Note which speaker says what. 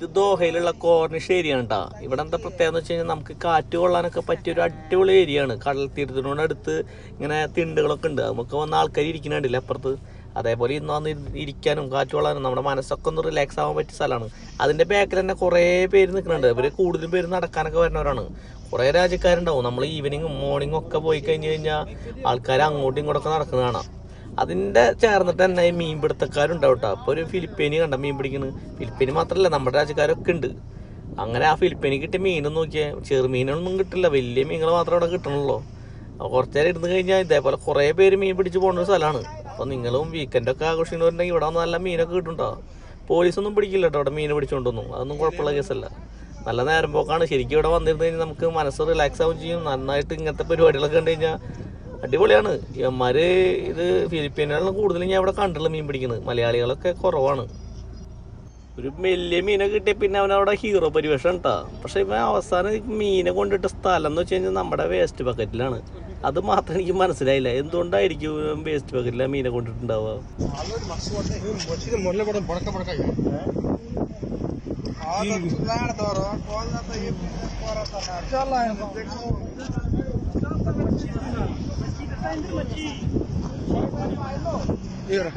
Speaker 1: ഇത് ദോഹയിലുള്ള Corniche area ആണ് കേട്ടോ ഇവിടെ എന്താ പ്രത്യേകത എന്ന് വെച്ച് കഴിഞ്ഞാൽ നമുക്ക് കാറ്റ് കൊള്ളാനൊക്കെ പറ്റിയ ഒരു അടിപൊളി ഏരിയ ആണ്. കടൽ തീരത്തിനോട് അടുത്ത് ഇങ്ങനെ തിണ്ടുകളൊക്കെ ഉണ്ട്. നമുക്ക് വന്ന ആൾക്കാർ ഇരിക്കുന്നുണ്ടല്ലേ അപ്പുറത്ത്? അതേപോലെ ഇന്ന് വന്ന് ഇരിക്കാനും കാറ്റ് കൊള്ളാനും നമ്മുടെ മനസ്സൊക്കെ ഒന്ന് റിലാക്സ് ആവാൻ പറ്റിയ സ്ഥലമാണ്. അതിന്റെ ബാക്കിൽ തന്നെ കുറേ പേര് നിൽക്കുന്നുണ്ട് ഇവർ കൂടുതലും പേര് നടക്കാനൊക്കെ വരുന്നവരാണ്. കുറേ രാജ്യക്കാരുണ്ടാവും. നമ്മൾ ഈവനിങ്ങും മോർണിംഗും ഒക്കെ പോയി കഴിഞ്ഞ് കഴിഞ്ഞാൽ ആൾക്കാർ അങ്ങോട്ടും ഇങ്ങോട്ടൊക്കെ നടക്കുന്നത് കാണാം. അതിന്റെ ചേർന്നിട്ട് തന്നെ ഈ മീൻപിടുത്തക്കാരുണ്ടാവും കേട്ടോ അപ്പോൾ ഒരു ഫിലിപ്പീനി കണ്ട മീൻ പിടിക്കുന്നത് ഫിലിപ്പീനി മാത്രമല്ല നമ്മുടെ രാജ്യക്കാരൊക്കെ ഉണ്ട്. അങ്ങനെ ആ ഫിലിപ്പീനി കിട്ടിയ മീനും നോക്കിയാൽ ചെറുമീനൊന്നും കിട്ടില്ല. വലിയ മീനുകൾ മാത്രമേ അവിടെ കിട്ടണുള്ളൂ. അപ്പോൾ കുറച്ച് നേരം ഇരുന്ന് കഴിഞ്ഞാൽ ഇതേപോലെ കുറേ പേര് മീൻ പിടിച്ച് പോകുന്ന ഒരു സ്ഥലമാണ്. അപ്പോൾ നിങ്ങളും വീക്കെൻഡൊക്കെ ആഘോഷിക്കുന്നവരുണ്ടെങ്കിൽ ഇവിടെ നല്ല മീനൊക്കെ കിട്ടുണ്ടോ പോലീസൊന്നും പിടിക്കില്ല കേട്ടോ അവിടെ മീൻ പിടിച്ചുകൊണ്ടൊന്നും അതൊന്നും കുഴപ്പമുള്ള കേസല്ല. നല്ല നേരം പോക്കാണ്. ശരിക്കും ഇവിടെ വന്നിരുന്നു കഴിഞ്ഞാൽ നമുക്ക് മനസ്സ് റിലാക്സ് ആവുകയും ചെയ്യും. നന്നായിട്ട് ഇങ്ങനത്തെ പരിപാടികളൊക്കെ കണ്ടു കഴിഞ്ഞാൽ അടിപൊളിയാണ് എമ്മാര് ഇത് ഫിലിപ്പീനാണ് കൂടുതലും ഞാൻ ഇവിടെ കണ്ടുള്ള മീൻ പിടിക്കുന്നത് മലയാളികളൊക്കെ കുറവാണ് ഒരു വലിയ മീനെ കിട്ടിയ പിന്നെ അവൻ അവിടെ ഹീറോ പരിവേഷം ഉണ്ടാ പക്ഷെ ഇവൻ അവസാനം മീനെ കൊണ്ടിട്ട സ്ഥലം എന്ന് വെച്ച് കഴിഞ്ഞാൽ നമ്മുടെ വേസ്റ്റ് ബക്കറ്റിലാണ് അത് മാത്രം എനിക്ക് മനസ്സിലായില്ല എന്തുകൊണ്ടായിരിക്കും വേസ്റ്റ് ബക്കറ്റിൽ മീനെ കൊണ്ടിട്ടുണ്ടാവുക
Speaker 2: ഈ Iya.